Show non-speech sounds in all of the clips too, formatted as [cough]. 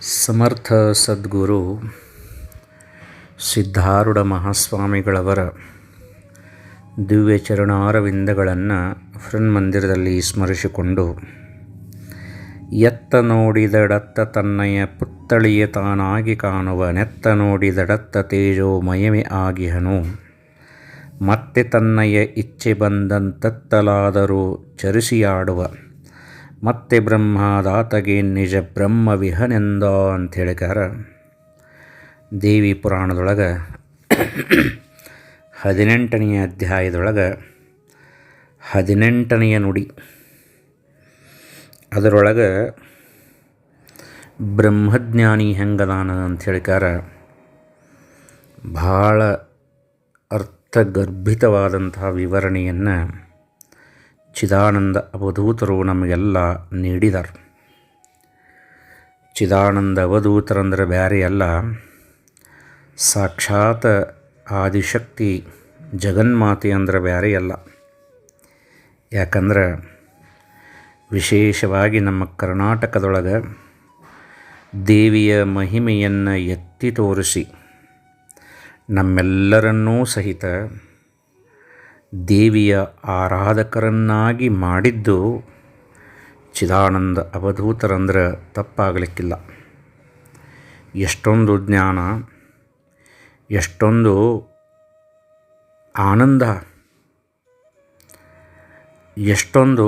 ಸಮರ್ಥ ಸದ್ಗುರು ಸಿದ್ಧಾರೂಢ ಮಹಾಸ್ವಾಮಿಗಳವರ ದಿವ್ಯ ಚರಣಾರವಿಂದಗಳನ್ನು ಮಂದಿರದಲ್ಲಿ ಸ್ಮರಿಸಿಕೊಂಡು, ಎತ್ತ ನೋಡಿದಡತ್ತ ತನ್ನಯ ಪುತ್ತಳಿಯ ತಾನಾಗಿ ಕಾಣುವ, ನೆತ್ತ ನೋಡಿದಡತ್ತ ತೇಜೋಮಯಮೆ ಆಗಿಹನು. ಮತ್ತೆ ತನ್ನಯ ಇಚ್ಛೆ ಬಂದಂತತ್ತಲಾದರೂ ಚರಿಸಿಯಾಡುವ ಮತ್ತೆ ಬ್ರಹ್ಮದಾತಗೆ ನಿಜ ಬ್ರಹ್ಮವಿಹನೆಂದ ಅಂತ ಹೇಳಿಕಾರ ದೇವಿ ಪುರಾಣದೊಳಗೆ [coughs] ಹದಿನೆಂಟನೆಯ ಅಧ್ಯಾಯದೊಳಗೆ ಹದಿನೆಂಟನೆಯ ನುಡಿ. ಅದರೊಳಗೆ ಬ್ರಹ್ಮಜ್ಞಾನಿ ಹೆಂಗದಾನ ಅಂತ ಹೇಳಿಕಾರ ಭಾಳ ಅರ್ಥಗರ್ಭಿತವಾದಂತಹ ವಿವರಣೆಯನ್ನು ಚಿದಾನಂದ ಅವಧೂತರು ನಮಗೆಲ್ಲ ನೀಡಿದರು. ಚಿದಾನಂದ ಅವಧೂತರಂದ್ರೆ ಬ್ಯಾರೆ ಅಲ್ಲ ಸಾಕ್ಷಾತ್ ಆದಿಶಕ್ತಿ ಜಗನ್ಮಾತೆ ಅಂದ್ರೆ ಬ್ಯಾರೆ ಅಲ್ಲ ಯಾಕಂದ್ರೆ ವಿಶೇಷವಾಗಿ ನಮ್ಮ ಕರ್ನಾಟಕದೊಳಗೆ ದೇವಿಯ ಮಹಿಮೆಯನ್ನು ಎತ್ತಿ ತೋರಿಸಿ ನಮ್ಮೆಲ್ಲರನ್ನೂ ಸಹಿತ ದೇವಿಯ ಆರಾಧಕರನ್ನಾಗಿ ಮಾಡಿದ್ದು ಚಿದಾನಂದ ಅವಧೂತರಂದ್ರೆ ತಪ್ಪಾಗಲಿಕ್ಕಿಲ್ಲ. ಎಷ್ಟೊಂದು ಜ್ಞಾನ, ಎಷ್ಟೊಂದು ಆನಂದ, ಎಷ್ಟೊಂದು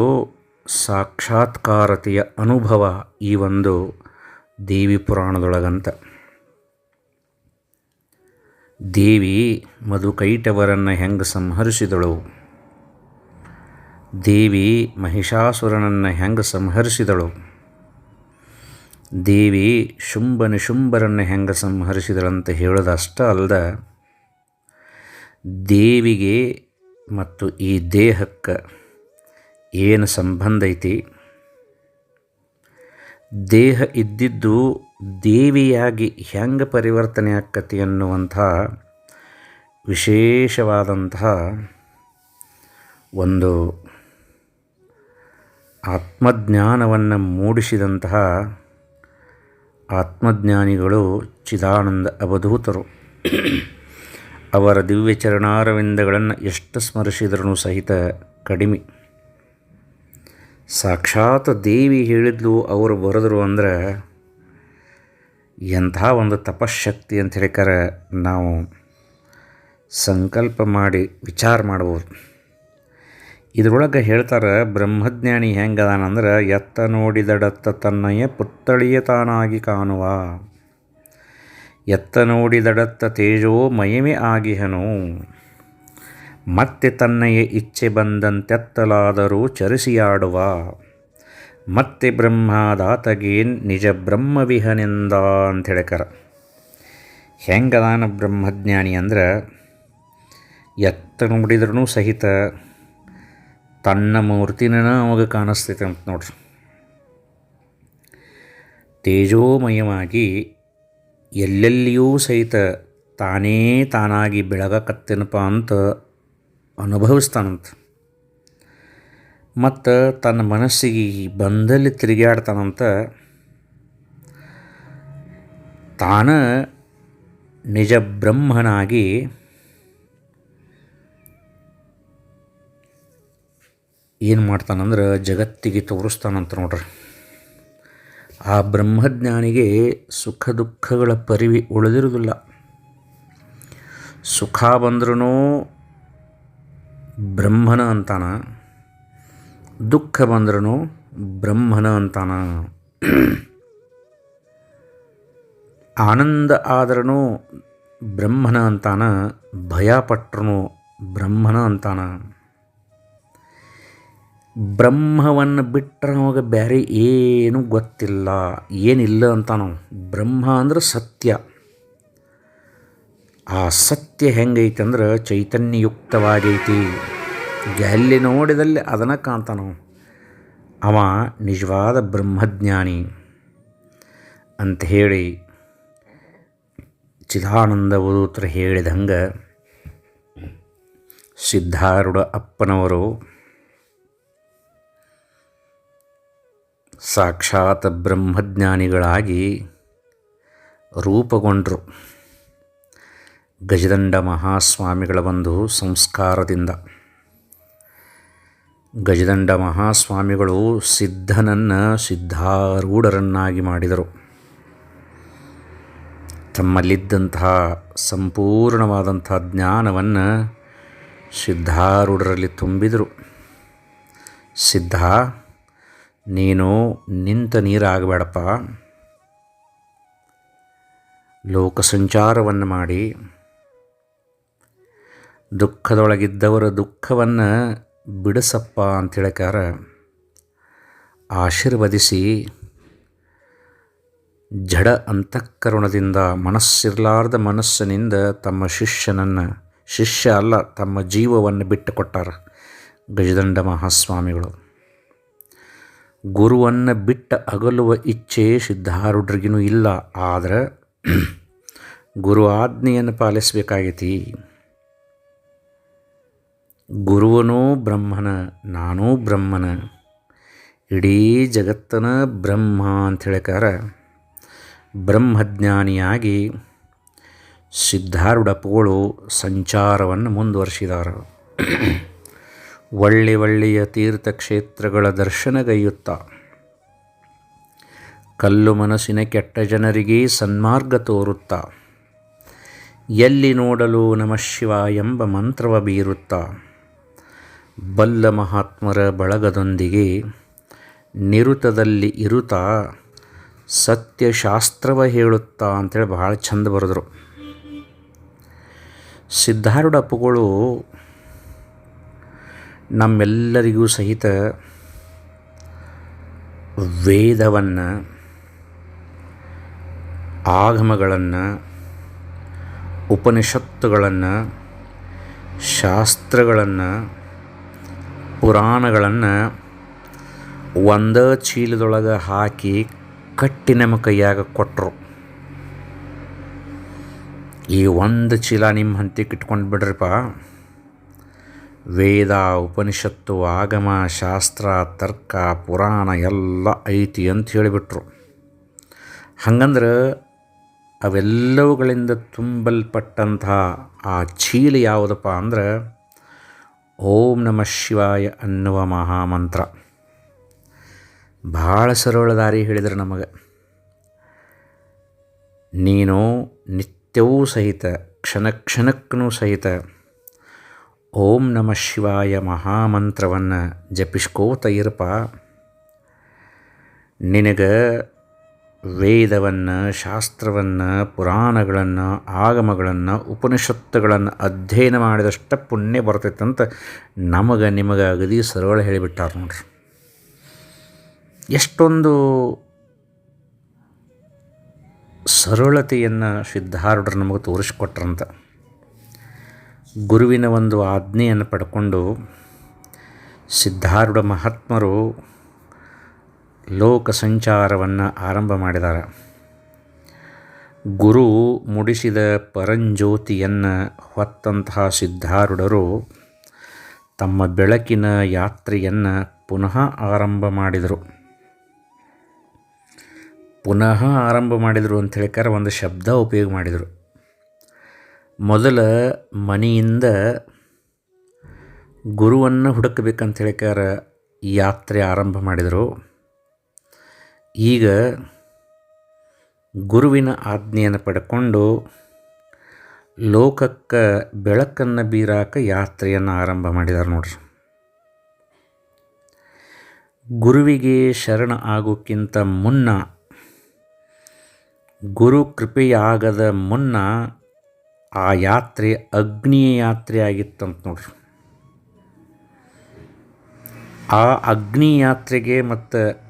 ಸಾಕ್ಷಾತ್ಕಾರತೆಯ ಅನುಭವ ಈ ಒಂದು ದೇವಿ ಪುರಾಣದೊಳಗಂತ. ದೇವಿ ಮಧುಕೈಟವರನ್ನು ಹೆಂಗೆ ಸಂಹರಿಸಿದಳು? ದೇವಿ ಮಹಿಷಾಸುರನನ್ನು ಹೆಂಗೆ ಸಂಹರಿಸಿದಳು? ದೇವಿ ಶುಂಭ ನಿಶುಂಭರನ್ನು ಹೆಂಗೆ ಸಂಹರಿಸಿದಳಂತ ಹೇಳೋದಷ್ಟ ಅಲ್ಲದ ದೇವಿಗೆ ಮತ್ತು ಈ ದೇಹಕ್ಕೆ ಏನು ಸಂಬಂಧ ಐತಿ? ದೇಹ ಇದ್ದಿದ್ದು ದೇವಿಯಾಗಿ ಹೆಂಗೆ ಪರಿವರ್ತನೆ ಆಕ್ಕತಿ ಅನ್ನುವಂಥ ವಿಶೇಷವಾದಂತಹ ಒಂದು ಆತ್ಮಜ್ಞಾನವನ್ನು ಮೂಡಿಸಿದಂತಹ ಆತ್ಮಜ್ಞಾನಿಗಳು ಚಿದಾನಂದ ಅವಧೂತರು ಅವರ ದಿವ್ಯ ಚರಣಾರವಿಂದಗಳನ್ನು ಎಷ್ಟು ಸ್ಮರಿಸಿದ್ರೂ ಸಹಿತ ಕಡಿಮೆ. ಸಾಕ್ಷಾತ್ ದೇವಿ ಹೇಳಿದ್ಲು, ಅವರು ಬರೆದ್ರು ಅಂದ್ರೆ ಎಂಥ ಒಂದು ತಪಶಕ್ತಿ ಅಂತ ಹೇಳಿಕರೆ ನಾವು ಸಂಕಲ್ಪ ಮಾಡಿ ವಿಚಾರ ಮಾಡ್ಬೋದು. ಇದರೊಳಗೆ ಹೇಳ್ತಾರೆ, ಬ್ರಹ್ಮಜ್ಞಾನಿ ಹೆಂಗದಾನಂದ್ರೆ ಎತ್ತ ನೋಡಿದಡತ್ತ ತನ್ನಯ್ಯ ಪುತ್ತಳಿಯ ತಾನಾಗಿ ಕಾಣುವ. ಎತ್ತ ನೋಡಿದಡತ್ತ ತೇಜೋ ಮಯಮೆ ಆಗಿಹನು. ಮತ್ತೆ ತನ್ನಯ ಇಚ್ಛೆ ಬಂದಂತೆತ್ತಲಾದರೂ ಚರಿಸಿಯಾಡುವ. ಮತ್ತೆ ಬ್ರಹ್ಮದಾತಗೇನ್ ನಿಜ ಬ್ರಹ್ಮವಿಹನೆಂದ ಅಂತ ಹೇಳಕರ ಹೆಂಗದಾನ ಬ್ರಹ್ಮಜ್ಞಾನಿ ಅಂದ್ರೆ ಎತ್ತ ನೋಡಿದ್ರೂ ಸಹಿತ ತನ್ನ ಮೂರ್ತಿನ ಅವಾಗ ಕಾಣಿಸ್ತೈತೆ ಅಂತ ನೋಡ್ರಿ. ತೇಜೋಮಯವಾಗಿ ಎಲ್ಲೆಲ್ಲಿಯೂ ಸಹಿತ ತಾನೇ ತಾನಾಗಿ ಬೆಳಗಕತ್ತೇನಪ್ಪ ಅಂತ ಅನುಭವಿಸ್ತಾನಂತ. ಮತ್ತು ತನ್ನ ಮನಸ್ಸಿಗೆ ಬಂದಲ್ಲಿ ತಿರುಗಾಡ್ತಾನಂತ ತಾನ ನಿಜ ಬ್ರಹ್ಮನಾಗಿ ಏನು ಮಾಡ್ತಾನಂದ್ರೆ ಜಗತ್ತಿಗೆ ತೋರಿಸ್ತಾನಂತ ನೋಡ್ರಿ. ಆ ಬ್ರಹ್ಮಜ್ಞಾನಿಗೆ ಸುಖ ದುಃಖಗಳ ಪರಿವಿ ಉಳಿದಿರುವುದಿಲ್ಲ. ಸುಖ ಬಂದ್ರೂ ಬ್ರಹ್ಮನ ಅಂತಾನ. ದುಃಖ ಬಂದ್ರೂ ಬ್ರಹ್ಮನ ಅಂತಾನ. ಆನಂದ ಆದ್ರೂ ಬ್ರಹ್ಮನ ಅಂತಾನ. ಭಯ ಪಟ್ರೂ ಬ್ರಹ್ಮನ ಅಂತಾನ. ಬ್ರಹ್ಮವನ್ನು ಬಿಟ್ಟರೆ ನಮಗೆ ಬೇರೆ ಏನೂ ಗೊತ್ತಿಲ್ಲ. ಏನಿಲ್ಲ ಅಂತಾನು ಬ್ರಹ್ಮ ಅಂದ್ರೆ ಸತ್ಯ. ಆ ಸತ್ಯ ಹೆಂಗೈತೆ ಅಂದ್ರೆ ಚೈತನ್ಯಯುಕ್ತವಾಗೈತಿ ಎಲ್ಲಿ ನೋಡಿದಲ್ಲಿ ಅದನ್ನು ಕಾಣ್ತಾನೋ ಅವ ನಿಜವಾದ ಬ್ರಹ್ಮಜ್ಞಾನಿ. ಅಂತ ಹೇಳಿ ಚಿದಾನಂದ ಓದೋತ್ರ ಹೇಳಿದಂಗೆ ಸಿದ್ಧಾರೂಢ ಅಪ್ಪನವರು ಸಾಕ್ಷಾತ್ ಬ್ರಹ್ಮಜ್ಞಾನಿಗಳಾಗಿ ರೂಪುಗೊಂಡರು. ಗಜದಂಡ ಮಹಾಸ್ವಾಮಿಗಳ ಒಂದು ಸಂಸ್ಕಾರದಿಂದ. ಗಜದಂಡ ಮಹಾಸ್ವಾಮಿಗಳು ಸಿದ್ಧನನ್ನು ಸಿದ್ಧಾರೂಢರನ್ನಾಗಿ ಮಾಡಿದರು. ತಮ್ಮಲ್ಲಿದ್ದಂತಹ ಸಂಪೂರ್ಣವಾದಂಥ ಜ್ಞಾನವನ್ನು ಸಿದ್ಧಾರೂಢರಲ್ಲಿ ತುಂಬಿದರು. ಸಿದ್ಧ, ನೀನು ನಿಂತ ನೀರಾಗಬೇಡಪ್ಪ. ಲೋಕ ಸಂಚಾರವನ್ನು ಮಾಡಿ ದುಃಖದೊಳಗಿದ್ದವರ ದುಃಖವನ್ನು ಬಿಡಿಸಪ್ಪ ಅಂತ ಹೇಳಕಾರ ಆಶೀರ್ವದಿಸಿ ಜಡ ಅಂತಃಕರಣದಿಂದ ಮನಸ್ಸಿರಲಾರ್ದ ಮನಸ್ಸಿನಿಂದ ತಮ್ಮ ಶಿಷ್ಯನನ್ನು, ಶಿಷ್ಯ ಅಲ್ಲ, ತಮ್ಮ ಜೀವವನ್ನು ಬಿಟ್ಟು ಕೊಟ್ಟಾರ ಗಜದಂಡ ಮಹಾಸ್ವಾಮಿಗಳು. ಗುರುವನ್ನು ಬಿಟ್ಟ ಅಗಲುವ ಇಚ್ಛೆ ಸಿದ್ಧಾರೂಢರಿಗಿನೂ ಇಲ್ಲ, ಆದರೆ ಗುರು ಆಜ್ಞೆಯನ್ನು ಪಾಲಿಸಬೇಕಾಗೈತಿ. ಗುರುವನೂ ಬ್ರಹ್ಮನ, ನಾನೂ ಬ್ರಹ್ಮನ, ಇಡೀ ಜಗತ್ತನ ಬ್ರಹ್ಮ ಅಂತ ಹೇಳ್ಕಾರ ಬ್ರಹ್ಮಜ್ಞಾನಿಯಾಗಿ ಸಿದ್ಧಾರೂಢಪ್ಪಗಳು ಸಂಚಾರವನ್ನು ಮುಂದುವರೆಸಿದಾರೆ. ಒಳ್ಳೆ ಒಳ್ಳೆಯ ತೀರ್ಥಕ್ಷೇತ್ರಗಳ ದರ್ಶನಗೈಯುತ್ತಾ ಕಲ್ಲು ಮನಸ್ಸಿನ ಕೆಟ್ಟ ಜನರಿಗೆ ಸನ್ಮಾರ್ಗ ತೋರುತ್ತಾ. ಎಲ್ಲಿ ನೋಡಲು ನಮಃ ಶಿವ ಎಂಬ ಮಂತ್ರವ ಬೀರುತ್ತಾ. ಬಲ್ಲ ಮಹಾತ್ಮರ ಬಳಗದೊಂದಿಗೆ ನಿರುತದಲ್ಲಿ ಇರುತ್ತಾ ಸತ್ಯಶಾಸ್ತ್ರವ ಹೇಳುತ್ತಾ ಅಂತೇಳಿ ಭಾಳ ಚಂದ ಬರೆದರು. ಸಿದ್ಧಾರೂಢ ಅಪ್ಪುಗಳು ನಮ್ಮೆಲ್ಲರಿಗೂ ಸಹಿತ ವೇದವನ್ನು, ಆಗಮಗಳನ್ನು, ಉಪನಿಷತ್ತುಗಳನ್ನು, ಶಾಸ್ತ್ರಗಳನ್ನು ಪುರಾಣಗಳನ್ನು ಒಂದೇ ಚೀಲದೊಳಗೆ ಹಾಕಿ ಕಟ್ಟಿ ನಮ್ಮ ಕೈಯಾಗ ಕೊಟ್ಟರು ಈ ಒಂದು ಚೀಲ ನಿಮ್ಮ ಹಂತಿಗೆ ಇಟ್ಕೊಂಡು ಬಿಡ್ರಿಪ್ಪ ವೇದ, ಉಪನಿಷತ್ತು, ಆಗಮ, ಶಾಸ್ತ್ರ, ತರ್ಕ, ಪುರಾಣ ಎಲ್ಲ ಐತಿ ಅಂತ ಹೇಳಿಬಿಟ್ರು. ಹಂಗಂದ್ರೆ ಅವೆಲ್ಲವುಗಳಿಂದ ತುಂಬಲ್ಪಟ್ಟಂತಹ ಆ ಚೀಲ ಯಾವುದಪ್ಪ ಅಂದ್ರೆ ಓಂ ನಮಃ ಶಿವಾಯ ಅನ್ನುವ ಮಹಾಮಂತ್ರ. ಭಾಳ ಸರಳ ದಾರಿ ಹೇಳಿದ್ರು ನಮಗೆ. ನೀನು ನಿತ್ಯವೂ ಸಹಿತ, ಕ್ಷಣ ಕ್ಷಣಕ್ಕೂ ಸಹಿತ ಓಂ ನಮಃ ಶಿವಾಯ ಮಹಾಮಂತ್ರವನ್ನು ಜಪಿಸ್ಕೋತ ಇರಪ್ಪ. ನಿನಗೆ ವೇದವನ್ನು, ಶಾಸ್ತ್ರವನ್ನು, ಪುರಾಣಗಳನ್ನು, ಆಗಮಗಳನ್ನು, ಉಪನಿಷತ್ತುಗಳನ್ನು ಅಧ್ಯಯನ ಮಾಡಿದಷ್ಟ ಪುಣ್ಯ ಬರ್ತೈತೆ ಅಂತ ನಮಗೆ ನಿಮಗೆ ಅಗದಿ ಸರಳ ಹೇಳಿಬಿಟ್ಟಾರ ನೋಡ್ರಿ. ಎಷ್ಟೊಂದು ಸರಳತೆಯನ್ನು ಸಿದ್ಧಾರೂಢರು ನಮಗೆ ತೋರಿಸ್ಕೊಟ್ರಂತ. ಗುರುವಿನ ಒಂದು ಆಜ್ಞೆಯನ್ನು ಪಡ್ಕೊಂಡು ಸಿದ್ಧಾರೂಢ ಮಹಾತ್ಮರು ಲೋಕ ಸಂಚಾರವನ್ನು ಆರಂಭ ಮಾಡಿದ್ದಾರೆ ಗುರು ಮುಡಿಸಿದ ಪರಂಜ್ಯೋತಿಯನ್ನು ಹೊತ್ತಂತಹ ಸಿದ್ಧಾರೂಢರು ತಮ್ಮ ಬೆಳಕಿನ ಯಾತ್ರೆಯನ್ನು ಪುನಃ ಆರಂಭ ಮಾಡಿದರು. ಪುನಃ ಆರಂಭ ಮಾಡಿದರು ಅಂತ ಹೇಳಿಕಾರ ಒಂದು ಶಬ್ದ ಉಪಯೋಗ ಮಾಡಿದರು. ಮೊದಲ ಮನೆಯಿಂದ ಗುರುವನ್ನು ಹುಡುಕಬೇಕಂತ ಹೇಳಿಕಾರ ಯಾತ್ರೆ ಆರಂಭ ಮಾಡಿದರು. ಈಗ ಗುರುವಿನ ಆಜ್ಞೆಯನ್ನು ಪಡ್ಕೊಂಡು ಲೋಕಕ್ಕೆ ಬೆಳಕನ್ನು ಬೀರಾಕ ಯಾತ್ರೆಯನ್ನು ಆರಂಭ ಮಾಡಿದ್ದಾರೆ ನೋಡ್ರಿ. ಗುರುವಿಗೆ ಶರಣ ಆಗೋಕ್ಕಿಂತ ಮುನ್ನ, ಗುರು ಕೃಪೆಯಾಗದ ಮುನ್ನ ಆ ಯಾತ್ರೆ ಅಗ್ನಿಯ ಯಾತ್ರೆ ಆಗಿತ್ತಂತ ನೋಡ್ರಿ. ಆ ಅಗ್ನಿ ಯಾತ್ರೆಗೆ ಮತ್ತು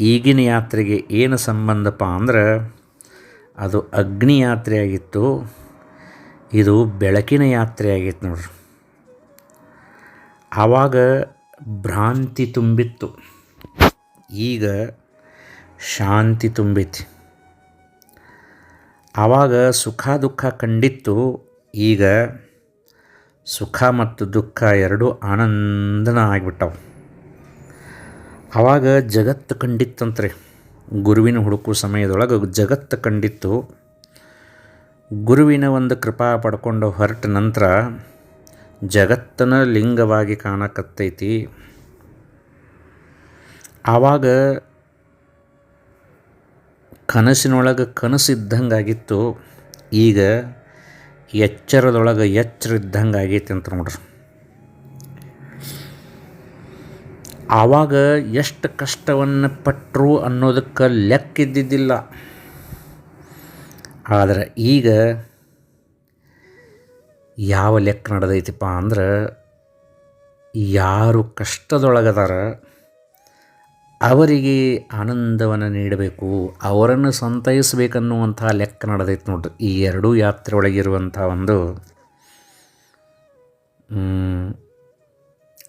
ಈಗಿನ ಯಾತ್ರೆಗೆ ಏನು ಸಂಬಂಧಪ್ಪ ಅಂದ್ರೆ ಅದು ಅಗ್ನಿ ಯಾತ್ರೆ ಆಗಿತ್ತು ಇದು ಬೆಳಕಿನ ಯಾತ್ರೆ ಆಗಿತ್ತು ನೋಡ್ರಿ. ಆವಾಗ ಭ್ರಾಂತಿ ತುಂಬಿತ್ತು. ಈಗ ಶಾಂತಿ ತುಂಬಿತ್ತು. ಆವಾಗ ಸುಖ ದುಃಖ ಕಂಡಿತ್ತು. ಈಗ ಸುಖ ಮತ್ತು ದುಃಖ ಎರಡೂ ಆನಂದನ ಆಗಿಬಿಟ್ಟವು. ಆವಾಗ ಜಗತ್ತು ಕಂಡಿತ್ತಂತ್ರಿ. ಗುರುವಿನ ಹುಡುಕು ಸಮಯದೊಳಗೆ ಜಗತ್ತು ಕಂಡಿತ್ತು. ಗುರುವಿನ ಒಂದು ಕೃಪಾ ಪಡ್ಕೊಂಡು ಹೊರಟ ನಂತರ ಜಗತ್ತನ ಲಿಂಗವಾಗಿ ಕಾಣಕತ್ತೈತಿ. ಆವಾಗ ಕನಸಿನೊಳಗೆ ಕನಸಿದ್ದಂಗಾಗಿತ್ತು. ಈಗ ಎಚ್ಚರದೊಳಗೆ ಎಚ್ಚರ ಇದ್ದಂಗೆ ಆಗೈತಿ ಅಂತ ನೋಡ್ರಿ. ಆವಾಗ ಎಷ್ಟು ಕಷ್ಟವನ್ನು ಪಟ್ಟರು ಅನ್ನೋದಕ್ಕೆ ಲೆಕ್ಕಿದ್ದಿದ್ದಿಲ್ಲ. ಆದರೆ ಈಗ ಯಾವ ಲೆಕ್ಕ ನಡೆದೈತಿಪ್ಪ ಅಂದ್ರೆ ಯಾರು ಕಷ್ಟದೊಳಗದಾರ ಅವರಿಗೆ ಆನಂದವನ್ನು ನೀಡಬೇಕು, ಅವರನ್ನು ಸಂತೈಸಬೇಕನ್ನುವಂಥ ಲೆಕ್ಕ ನಡೆದೈತೆ ನೋಡ್ರಿ. ಈ ಎರಡೂ ಯಾತ್ರೆ ಒಳಗಿರುವಂಥ ಒಂದು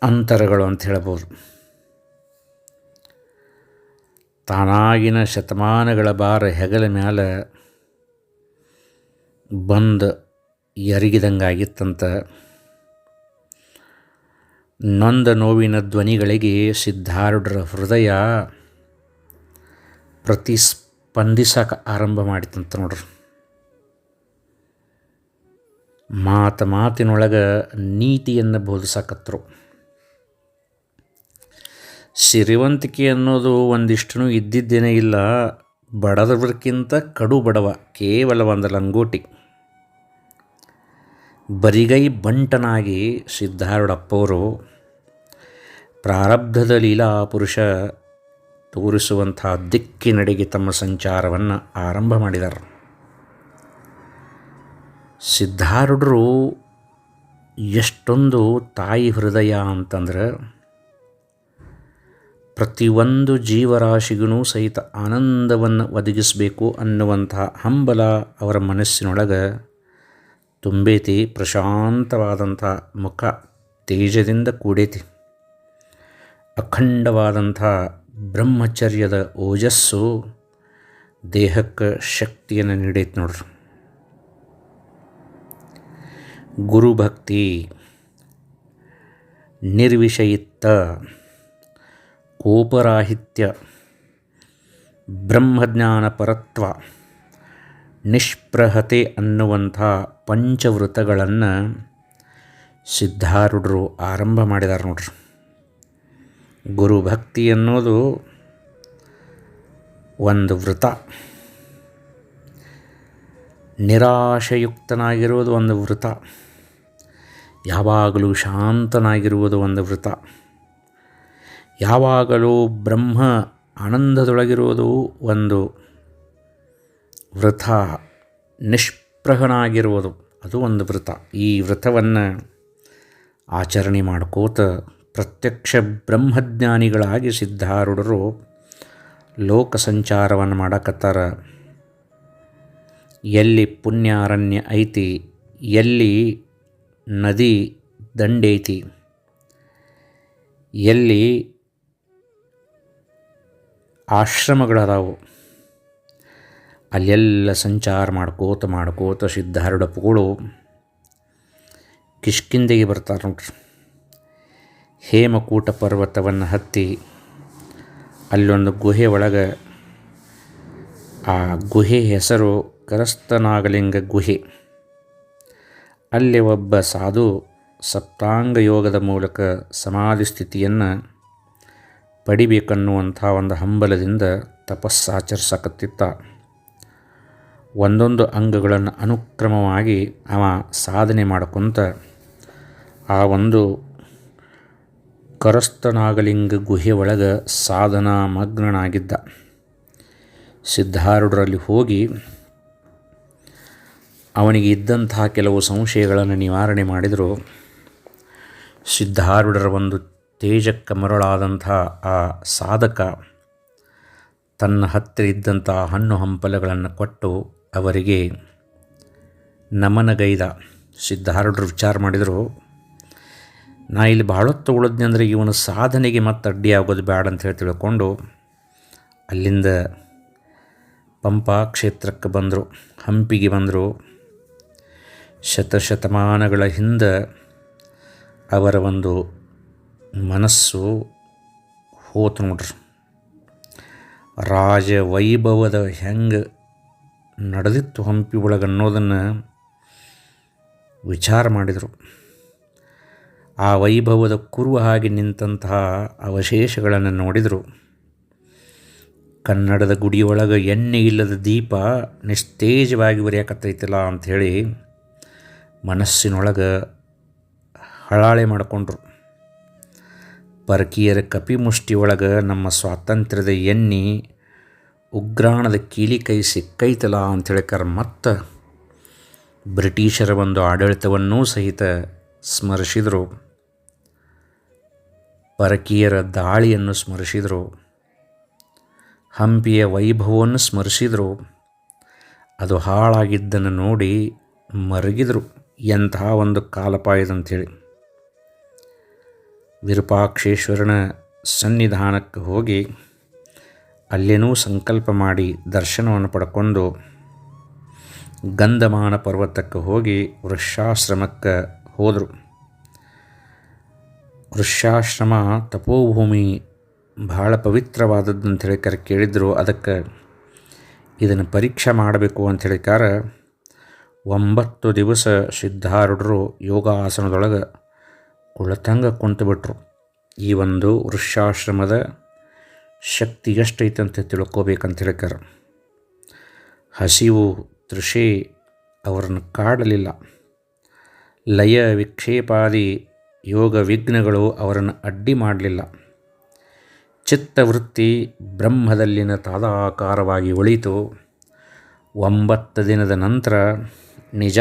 ಅಂತರಗಳು ಅಂತ ಹೇಳ್ಬೋದು. ತಾನಾಗಿನ ಶತಮಾನಗಳ ಬಾರ ಹೆಗಲ ಮ್ಯಾಲ ಬಂದು ಎರಗಿದಂಗಾಗಿತ್ತಂತ. ನೊಂದ ನೋವಿನ ಧ್ವನಿಗಳಿಗೆ ಸಿದ್ಧಾರೂಢರ ಹೃದಯ ಪ್ರತಿಸ್ಪಂದಿಸಕ ಆರಂಭ ಮಾಡಿತಂತ ನೋಡ್ರಿ. ಮಾತು ಮಾತಿನೊಳಗೆ ನೀತಿಯನ್ನು ಬೋಧಿಸಕತ್ತರು ಸಿರಿವಂತಿಕೆ ಅನ್ನೋದು ಒಂದಿಷ್ಟು ಇದ್ದಿದ್ದೇನೇ ಇಲ್ಲ. ಬಡದವ್ರಕ್ಕಿಂತ ಕಡು ಬಡವ, ಕೇವಲ ಒಂದು ಲಂಗೋಟಿ. ಬರಿಗೈ ಬಂಟನಾಗಿ ಸಿದ್ಧಾರೂಢಪ್ಪವರು ಪ್ರಾರಬ್ಧದ ಲೀಲಾ ಪುರುಷ ತೋರಿಸುವಂಥ ದಿಕ್ಕಿನಡೆಗೆ ತಮ್ಮ ಸಂಚಾರವನ್ನು ಆರಂಭ ಮಾಡಿದರು. ಸಿದ್ಧಾರೂಢರು ಎಷ್ಟೊಂದು ತಾಯಿ ಹೃದಯ ಅಂತಂದ್ರೆ ಪ್ರತಿಯೊಂದು ಜೀವರಾಶಿಗೂ ಸಹಿತ ಆನಂದವನ್ನು ಒದಗಿಸಬೇಕು ಅನ್ನುವಂತಹ ಹಂಬಲ ಅವರ ಮನಸ್ಸಿನೊಳಗೆ ತುಂಬೈತಿ, ಪ್ರಶಾಂತವಾದಂಥ ಮುಖ ತೇಜದಿಂದ ಕೂಡೈತಿ. ಅಖಂಡವಾದಂಥ ಬ್ರಹ್ಮಚರ್ಯದ ಓಜಸ್ಸು ದೇಹಕ್ಕೆ ಶಕ್ತಿಯನ್ನು ನೀಡೈತಿ ನೋಡ್ರಿ. ಗುರುಭಕ್ತಿ ನಿರ್ವಿಷಯಿತ್ತ ಕೋಪರಾಹಿತ್ಯ ಬ್ರಹ್ಮಜ್ಞಾನ ಪರತ್ವ ನಿಷ್ಪ್ರಹತೆ ಅನ್ನುವಂಥ ಪಂಚವೃತಗಳನ್ನು ಸಿದ್ಧಾರೂಢರು ಆರಂಭ ಮಾಡಿದ್ದಾರೆ ನೋಡ್ರಿ. ಗುರುಭಕ್ತಿ ಅನ್ನೋದು ಒಂದು ವೃತ ನಿರಾಶಯುಕ್ತನಾಗಿರುವುದು ಒಂದು ವೃತ ಯಾವಾಗಲೂ ಶಾಂತನಾಗಿರುವುದು ಒಂದು ವೃತ ಯಾವಾಗಲೂ ಬ್ರಹ್ಮ ಆನಂದದೊಳಗಿರುವುದು ಒಂದು ವೃಥ, ನಿಷ್ಪ್ರಹನಾಗಿರುವುದು ಅದು ಒಂದು ವೃತ ಈ ವ್ರತವನ್ನು ಆಚರಣೆ ಮಾಡ್ಕೋತ ಪ್ರತ್ಯಕ್ಷ ಬ್ರಹ್ಮಜ್ಞಾನಿಗಳಾಗಿ ಸಿದ್ಧಾರೂಢರು ಲೋಕ ಸಂಚಾರವನ್ನು ಮಾಡಕತ್ತಾರ. ಎಲ್ಲಿ ಪುಣ್ಯಾರಣ್ಯ ಐತಿ, ಎಲ್ಲಿ ನದಿ ದಂಡೈತಿ, ಎಲ್ಲಿ ಆಶ್ರಮಗಳದಾವು. ಅಲ್ಲೆಲ್ಲ ಸಂಚಾರ ಮಾಡ್ಕೋತ ಮಾಡ್ಕೋತ ಸಿದ್ಧಾರೂಢಪ್ಪಗಳು ಕಿಷ್ಕಿಂದೆಗೆ ಬರ್ತಾರೆ ನೋಡ್ರಿ. ಹೇಮಕೂಟ ಪರ್ವತವನ್ನು ಹತ್ತಿ ಅಲ್ಲೊಂದು ಗುಹೆ ಒಳಗೆ ಆ ಗುಹೆ ಹೆಸರು ಕರಸ್ತನಾಗಲಿಂಗ ಗುಹೆ. ಅಲ್ಲಿ ಒಬ್ಬ ಸಾಧು ಸಪ್ತಾಂಗ ಯೋಗದ ಮೂಲಕ ಸಮಾಧಿ ಸ್ಥಿತಿಯನ್ನು ಪಡಿಬೇಕನ್ನುವಂಥ ಒಂದು ಹಂಬಲದಿಂದ ತಪಸ್ಸಾಚರಿಸಕತ್ತಿತ್ತ ಒಂದೊಂದು ಅಂಗಗಳನ್ನು ಅನುಕ್ರಮವಾಗಿ ಅವ ಸಾಧನೆ ಮಾಡ್ಕೊತ ಆ ಒಂದು ಕರಸ್ತನಾಗಲಿಂಗ ಗುಹೆ ಒಳಗೆ ಸಾಧನಾ ಮಗ್ನನಾಗಿದ್ದ ಸಿದ್ಧಾರೂಢರಲ್ಲಿ ಹೋಗಿ ಅವನಿಗೆ ಇದ್ದಂತಹ ಕೆಲವು ಸಂಶಯಗಳನ್ನು ನಿವಾರಣೆ ಮಾಡಿದರು. ಸಿದ್ಧಾರೂಢರ ಒಂದು ತೇಜಕ್ಕೆ ಮರಳಾದಂಥ ಆ ಸಾಧಕ ತನ್ನ ಹತ್ತಿರ ಇದ್ದಂಥ ಹಣ್ಣು ಹಂಪಲಗಳನ್ನು ಕೊಟ್ಟು ಅವರಿಗೆ ನಮನಗೈದ. ಸಿದ್ಧಾರೂಢರು ವಿಚಾರ ಮಾಡಿದರು, ನಾ ಇಲ್ಲಿ ಬಹಳೊತ್ತು ಉಳಿದ್ನಿ ಅಂದರೆ ಇವನ ಸಾಧನೆಗೆ ಮತ್ತೆ ಅಡ್ಡಿ ಆಗೋದು ಬೇಡ ಅಂತ ಹೇಳಿ ತಿಳ್ಕೊಂಡು ಅಲ್ಲಿಂದ ಪಂಪಾ ಕ್ಷೇತ್ರಕ್ಕೆ ಬಂದರು. ಹಂಪಿಗೆ ಬಂದರು. ಶತಶತಮಾನಗಳ ಹಿಂದೆ ಅವರ ಒಂದು ಮನಸ್ಸು ಹೋತು ನೋಡ್ರಿ. ರಾಜ ವೈಭವದ ಹೆಂಗೆ ನಡೆದಿತ್ತು ಹಂಪಿ ಒಳಗೆ ಅನ್ನೋದನ್ನು ವಿಚಾರ ಮಾಡಿದರು. ಆ ವೈಭವದ ಕುರುವ ಹಾಗೆ ನಿಂತಹ ಅವಶೇಷಗಳನ್ನು ನೋಡಿದರು. ಕನ್ನಡದ ಗುಡಿಯೊಳಗೆ ಎಣ್ಣೆ ಇಲ್ಲದ ದೀಪ ನಿಸ್ತೇಜವಾಗಿ ಉರಿಯಾಕತ್ತೈತಿಲ್ಲ ಅಂಥೇಳಿ ಮನಸ್ಸಿನೊಳಗೆ ಹಳಾಳೆ ಮಾಡಿಕೊಂಡ್ರು. ಪರಕೀಯರ ಕಪಿಮುಷ್ಟಿಯೊಳಗೆ ನಮ್ಮ ಸ್ವಾತಂತ್ರ್ಯದ ಎಣ್ಣೆ ಉಗ್ರಾಣದ ಕೀಲಿ ಕೈ ಸಿಕ್ಕೈತಲ್ಲ ಅಂಥೇಳಿಕರ ಮತ್ತು ಬ್ರಿಟಿಷರ ಒಂದು ಆಡಳಿತವನ್ನೂ ಸಹಿತ ಸ್ಮರಿಸಿದರು. ಪರಕೀಯರ ದಾಳಿಯನ್ನು ಸ್ಮರಿಸಿದರು. ಹಂಪಿಯ ವೈಭವವನ್ನು ಸ್ಮರಿಸಿದರು. ಅದು ಹಾಳಾಗಿದ್ದನ್ನು ನೋಡಿ ಮರಗಿದರು ಎಂತಹ ಒಂದು ಕಾಲಪಾಯದಂಥೇಳಿ. ವಿರೂಪಾಕ್ಷೇಶ್ವರನ ಸನ್ನಿಧಾನಕ್ಕೆ ಹೋಗಿ ಅಲ್ಲೇನೂ ಸಂಕಲ್ಪ ಮಾಡಿ ದರ್ಶನವನ್ನು ಪಡ್ಕೊಂಡು ಗಂಧಮಾನ ಪರ್ವತಕ್ಕೆ ಹೋಗಿ ವೃಕ್ಷಾಶ್ರಮಕ್ಕೆ ಹೋದರು. ವೃಕ್ಷಾಶ್ರಮ ತಪೋಭೂಮಿ ಭಾಳ ಪವಿತ್ರವಾದದ್ದು ಅಂತ ಕರೆ ಕೇಳಿದ್ರು. ಅದಕ್ಕೆ ಇದನ್ನು ಪರೀಕ್ಷೆ ಮಾಡಬೇಕು ಅಂತ ಹೇಳಿಕಾರ ಒಂಬತ್ತು ದಿವಸ ಸಿದ್ಧಾರೂಢರು ಯೋಗಾಸನದೊಳಗೆ ಕುಳತಂಗ ಕುಂತುಬಿಟ್ರು. ಈ ಒಂದು ವೃಷಾಶ್ರಮದ ಶಕ್ತಿ ಎಷ್ಟೈತೆ ಅಂತ ತಿಳ್ಕೊಬೇಕಂತ ಹೇಳಿಕಾರ. ಹಸಿವು, ತೃಷೆ ಅವರನ್ನು ಕಾಡಲಿಲ್ಲ. ಲಯ, ವಿಕ್ಷೇಪಾದಿ, ಯೋಗ ವಿಘ್ನಗಳು ಅವರನ್ನು ಅಡ್ಡಿ ಮಾಡಲಿಲ್ಲ. ಚಿತ್ತವೃತ್ತಿ ಬ್ರಹ್ಮದಲ್ಲಿನ ತಾದಾಕಾರವಾಗಿ ಉಳಿತು. ಒಂಬತ್ತು ದಿನದ ನಂತರ ನಿಜ.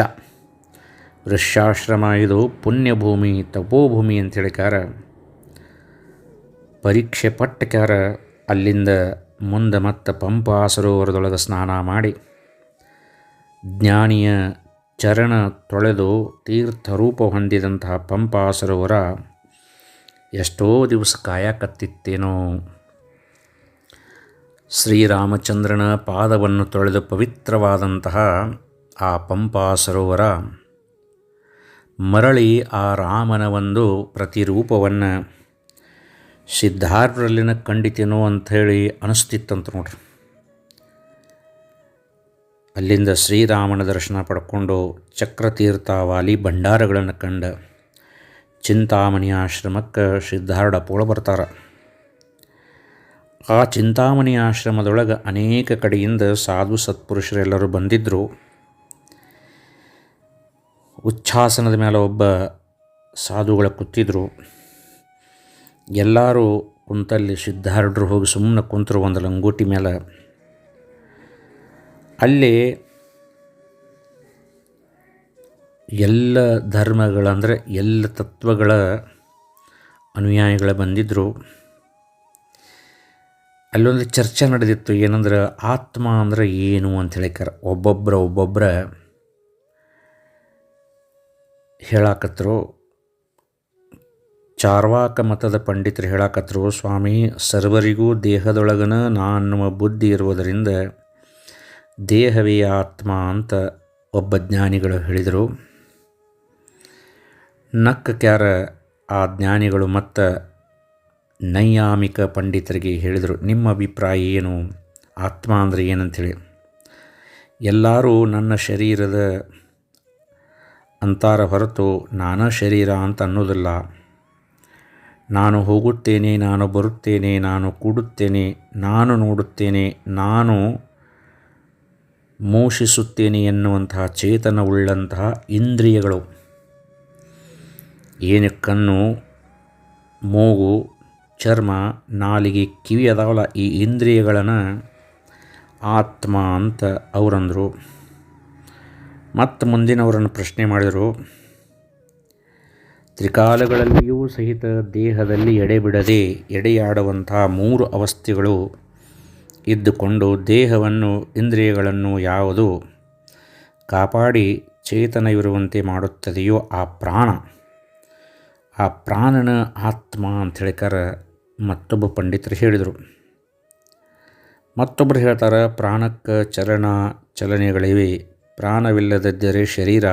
ವೃಕ್ಷಾಶ್ರಮ ಇದು ಪುಣ್ಯಭೂಮಿ ತಪೋಭೂಮಿ ಅಂತ ಹೇಳಿಕಾರ ಪರೀಕ್ಷೆ ಪಟ್ಟಕ್ಯಾರ ಅಲ್ಲಿಂದ ಮುಂದೆ ಮತ್ತೆ ಪಂಪ ಸರೋವರದೊಳಗೆ ಸ್ನಾನ ಮಾಡಿ. ಜ್ಞಾನಿಯ ಚರಣ ತೊಳೆದು ತೀರ್ಥರೂಪ ಹೊಂದಿದಂತಹ ಪಂಪ ಸರೋವರ ಎಷ್ಟೋ ದಿವಸ ಕಾಯಕತ್ತಿತ್ತೇನೋ. ಶ್ರೀರಾಮಚಂದ್ರನ ಪಾದವನ್ನು ತೊಳೆದು ಪವಿತ್ರವಾದಂತಹ ಆ ಪಂಪ ಸರೋವರ ಮರಳಿ ಆ ರಾಮನ ಒಂದು ಪ್ರತಿರೂಪವನ್ನು ಸಿದ್ಧಾರ್ಥರಲ್ಲಿನ ಕಂಡಿತೇನೋ ಅಂಥೇಳಿ ಅನಿಸ್ತಿತ್ತಂತ ನೋಡ್ರಿ. ಅಲ್ಲಿಂದ ಶ್ರೀರಾಮನ ದರ್ಶನ ಪಡ್ಕೊಂಡು ಚಕ್ರತೀರ್ಥ ವಾಲಿ ಭಂಡಾರಗಳನ್ನು ಕಂಡ ಚಿಂತಾಮಣಿ ಆಶ್ರಮಕ್ಕೆ ಸಿದ್ಧಾರ್ಢ ಪೋಳ ಬರ್ತಾರೆ. ಆ ಚಿಂತಾಮಣಿ ಆಶ್ರಮದೊಳಗೆ ಅನೇಕ ಕಡೆಯಿಂದ ಸಾಧು ಸತ್ಪುರುಷರೆಲ್ಲರೂ ಬಂದಿದ್ದರು ಉಚ್ಛಾಸನದ ಮೇಲೆ ಒಬ್ಬ ಸಾಧುಗಳ ಕೂತಿದ್ರು. ಎಲ್ಲರೂ ಕುಂತಲ್ಲಿ ಸಿದ್ಧಾರೂಢರು ಹೋಗಿ ಸುಮ್ಮನೆ ಕುಂತರು ಒಂದು ಲಂಗೋಟಿ ಮೇಲೆ ಅಲ್ಲಿ ಎಲ್ಲ ಧರ್ಮಗಳಂದರೆ ಎಲ್ಲ ತತ್ವಗಳ ಅನುಯಾಯಿಗಳ ಬಂದಿದ್ದರು ಅಲ್ಲೊಂದು ಚರ್ಚೆ ನಡೆದಿತ್ತು, ಏನಂದ್ರೆ ಆತ್ಮ ಅಂದ್ರೆ ಏನು ಅಂತ ಹೇಳಿಕಾರ ಒಬ್ಬೊಬ್ಬರ ಒಬ್ಬೊಬ್ಬರ ಹೇಳಾಕತ್ರು, ಚಾರ್ವಾಕ ಮತದ ಪಂಡಿತರು ಹೇಳಾಕತ್ರು, ಸ್ವಾಮಿ, ಸರ್ವರಿಗೂ ದೇಹದೊಳಗನ ನಾ ಅನ್ನುವ ಬುದ್ಧಿ ಇರುವುದರಿಂದ ದೇಹವೇ ಆತ್ಮ ಅಂತ ಒಬ್ಬ ಜ್ಞಾನಿಗಳು ಹೇಳಿದರು. ನಕ್ಕ ಕ್ಯಾರ ಆ ಜ್ಞಾನಿಗಳು ಮತ್ತು ನೈಯಾಮಿಕ ಪಂಡಿತರಿಗೆ ಹೇಳಿದರು, ನಿಮ್ಮ ಅಭಿಪ್ರಾಯ ಏನು? ಆತ್ಮ ಅಂದರೆ ಏನಂಥೇಳಿ ಎಲ್ಲರೂ ನನ್ನ ಶರೀರದ ಅಂತಾರ ಹೊರತು ನಾನ ಶರೀರ ಅಂತ ಅನ್ನೋದಿಲ್ಲ. ನಾನು ಹೋಗುತ್ತೇನೆ, ನಾನು ಬರುತ್ತೇನೆ, ನಾನು ಕೂಡುತ್ತೇನೆ, ನಾನು ನೋಡುತ್ತೇನೆ, ನಾನು ಮೋಷಿಸುತ್ತೇನೆ ಎನ್ನುವಂತಹ ಚೇತನವುಳ್ಳಂತಹ ಇಂದ್ರಿಯಗಳು. ಏನು ಕಣ್ಣು, ಮೂಗು, ಚರ್ಮ, ನಾಲಿಗೆ ಕಿವಿ ಅದಾವಲ್ಲ ಈ ಇಂದ್ರಿಯಗಳನ್ನು ಆತ್ಮ ಅಂತ ಅವರಂದರು. ಮತ್ತು ಮುಂದಿನವರನ್ನು ಪ್ರಶ್ನೆ ಮಾಡಿದರು, ತ್ರಿಕಾಲಗಳಲ್ಲಿಯೂ ಸಹಿತ ದೇಹದಲ್ಲಿ ಎಡೆಬಿಡದೆ ಎಡೆಯಾಡುವಂತಹ ಮೂರು ಅವಸ್ಥೆಗಳು ಇದ್ದುಕೊಂಡು ದೇಹವನ್ನು, ಇಂದ್ರಿಯಗಳನ್ನು ಯಾವುದು ಕಾಪಾಡಿ ಚೇತನವಿರುವಂತೆ ಮಾಡುತ್ತದೆಯೋ ಆ ಪ್ರಾಣ. ಆ ಪ್ರಾಣನ ಆತ್ಮ ಅಂತ ಹೇಳಿಕಾರ ಮತ್ತೊಬ್ಬ ಪಂಡಿತರು ಹೇಳಿದರು. ಮತ್ತೊಬ್ಬರು ಹೇಳ್ತಾರೆ, ಪ್ರಾಣಕ್ಕೆ ಚಲನ ಚಲನೆಗಳಿವೆ ಪ್ರಾಣವಿಲ್ಲದಿದ್ದರೆ ಶರೀರ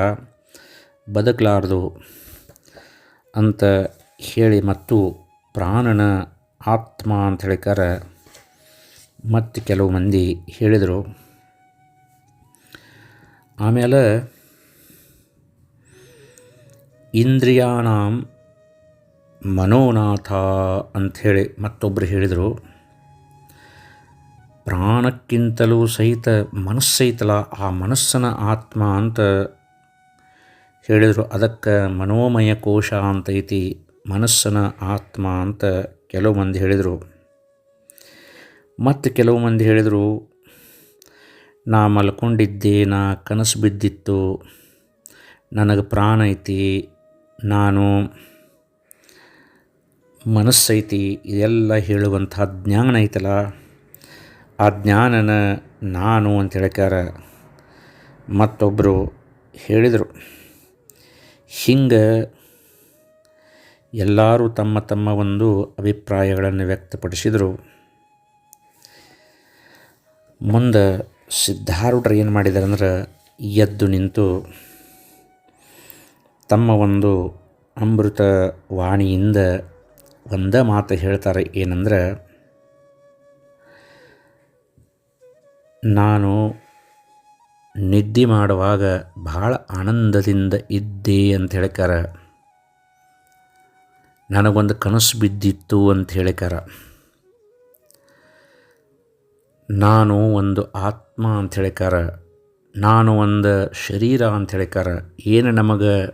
ಬದುಕಲಾರದು ಅಂತ ಹೇಳಿ ಮತ್ತು ಪ್ರಾಣನ ಆತ್ಮ ಅಂತ ಹೇಳಿಕಾರ ಮತ್ತು ಕೆಲವು ಮಂದಿ ಹೇಳಿದರು. ಆಮೇಲೆ ಇಂದ್ರಿಯಾಣಾಂ ಮನೋನಾಥ ಅಂಥೇಳಿ ಮತ್ತೊಬ್ಬರು ಹೇಳಿದರು. ಪ್ರಾಣಕ್ಕಿಂತಲೂ ಸಹಿತ ಮನಸ್ಸೈತಲ್ಲ ಆ ಮನಸ್ಸನ ಆತ್ಮ ಅಂತ ಹೇಳಿದರು. ಅದಕ್ಕೆ ಮನೋಮಯ ಕೋಶ ಅಂತೈತಿ ಮನಸ್ಸನ ಆತ್ಮ ಅಂತ ಕೆಲವು ಮಂದಿ ಹೇಳಿದರು. ಮತ್ತು ಕೆಲವು ಮಂದಿ ಹೇಳಿದರು, ನಾ ಮಲ್ಕೊಂಡಿದ್ದೆ, ನಾ ಕನಸು ಬಿದ್ದಿತ್ತು, ನನಗೆ ಪ್ರಾಣ ಐತಿ, ನಾನು ಮನಸ್ಸೈತಿ, ಇದೆಲ್ಲ ಹೇಳುವಂಥ ಜ್ಞಾನ ಐತಲ್ಲ ಆ ಜ್ಞಾನನ ನಾನು ಅಂತ ಹೇಳಿಕಾರ ಮತ್ತೊಬ್ಬರು ಹೇಳಿದರು. ಹಿಂಗೆ ಎಲ್ಲರೂ ತಮ್ಮ ತಮ್ಮ ಒಂದು ಅಭಿಪ್ರಾಯಗಳನ್ನು ವ್ಯಕ್ತಪಡಿಸಿದರು. ಮುಂದೆ ಸಿದ್ಧಾರೂಢರು ಏನು ಮಾಡಿದ್ದಾರೆ ಅಂದ್ರೆ ಎದ್ದು ನಿಂತು ತಮ್ಮ ಒಂದು ಅಮೃತ ವಾಣಿಯಿಂದ ಒಂದೇ ಮಾತು ಹೇಳ್ತಾರೆ ಏನಂದ್ರೆ ನಾನು ನಿದ್ದೆ ಮಾಡುವಾಗ ಭಾಳ ಆನಂದದಿಂದ ಇದ್ದೆ ಅಂತ ಹೇಳ್ಕಾರ ನನಗೊಂದು ಕನಸು ಬಿದ್ದಿತ್ತು ಅಂತ ಹೇಳಿಕಾರ ನಾನು ಒಂದು ಆತ್ಮ ಅಂತ ಹೇಳಿಕಾರ ನಾನು ಒಂದು ಶರೀರ ಅಂತ ಹೇಳಿಕಾರ ಏನು ನಮಗೆ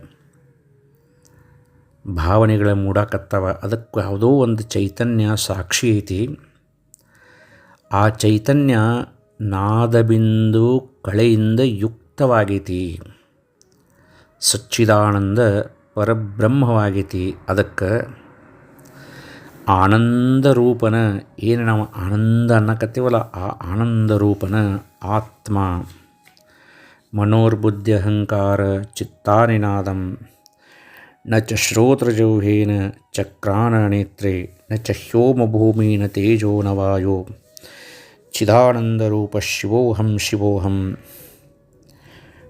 ಭಾವನೆಗಳ ಮೂಡಾಕತ್ತವ. ಅದಕ್ಕೆ ಯಾವುದೋ ಒಂದು ಚೈತನ್ಯ ಸಾಕ್ಷಿ ಐತಿ. ಆ ಚೈತನ್ಯ ನಾದಬಿಂದು ಕಳೆಯಿಂದ ಯುಕ್ತವಾಗೈತಿ. ಸಚ್ಚಿದಾನಂದ ಪರಬ್ರಹ್ಮವಾಗೈತಿ. ಅದಕ್ಕೆ ಆನಂದ ರೂಪನ ಏನು ನಾವು ಆನಂದ ಅನ್ನಕತ್ತೀವಲ್ಲ, ಆ ಆನಂದ ರೂಪನ ಆತ್ಮ. ಮನೋರ್ಬುದ್ಧಿ ಅಹಂಕಾರ ಚಿತ್ತಾನಿನಾದಂ. ನ ಚ ಶ್ರೋತ್ರಜೌಹೇನ ಚಕ್ರಾನನೇತ್ರೆ ನ ಚ ತೇಜೋ ನ ವಾಯೋ ಚಿದಾನಂದರೂಪ ಶಿವೋಹಂ ಶಿವೋಹಂ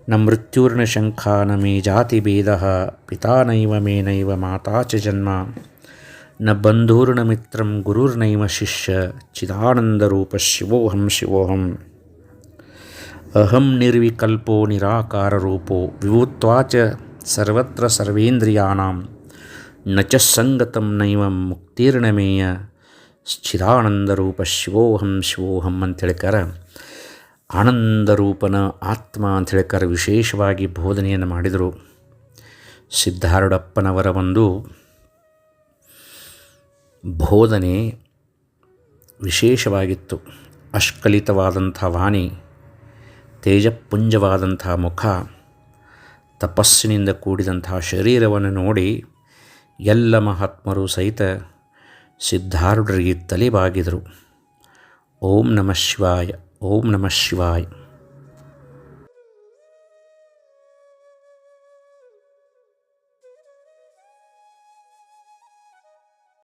ನ ಮೃತ್ಯುರ್ನ ಶಂಖ ನ ಮೇ ಜಾತಿಭೇದ ಪಿತಾ ನೈವ ಮೇ ನೈವ ಮಾತಾ ಚ ಜನ್ಮ ನ ಬಂಧುರ್ನ ಮಿತ್ರಂ ಗುರುರ್ನೈವ ಶಿಷ್ಯ ಚಿದಾನಂದರೂಪ ಶಿವೋಹಂ ಶಿವೋಹಂ ಅಹಂ ನಿರ್ವಿಕಲ್ಪೋ ನಿರಾಕಾರರೂಪೋ ವಿಭೂತ್ವಾ ಚ ಸರ್ವತ್ರ ಸರ್ವೇಂದ್ರಿಯಾಣಾಂ ನ ಚ ಸಂಗತಂ ನೈವ ಮುಕ್ತಿರ್ಣಮೇಯ ಚಿದಾನಂದರೂಪ ಶಿವೋಹಂ ಶಿವೋಹಂ ಅಂತ ಹೇಳ್ಕಾರ. ಆನಂದರೂಪನ ಆತ್ಮ ಅಂತ ಹೇಳ್ಕಾರ ವಿಶೇಷವಾಗಿ ಬೋಧನೆಯನ್ನು ಮಾಡಿದರು. ಸಿದ್ಧಾರುಡಪ್ಪನವರ ಒಂದು ಬೋಧನೆ ವಿಶೇಷವಾಗಿತ್ತು. ಅಷ್ಕಲಿತವಾದಂಥ ವಾಣಿ, ತೇಜಪುಂಜವಾದಂಥ ಮುಖ, ತಪಸ್ಸಿನಿಂದ ಕೂಡಿದಂಥ ಶರೀರವನ್ನು ನೋಡಿ ಎಲ್ಲ ಮಹಾತ್ಮರು ಸಹಿತ ಸಿದ್ಧಾರೂಢರಿಗೆ ತಲೆಬಾಗಿದರು ಓಂ ನಮಃ ಶಿವಾಯ ಓಂ ನಮಃ ಶಿವಾಯ.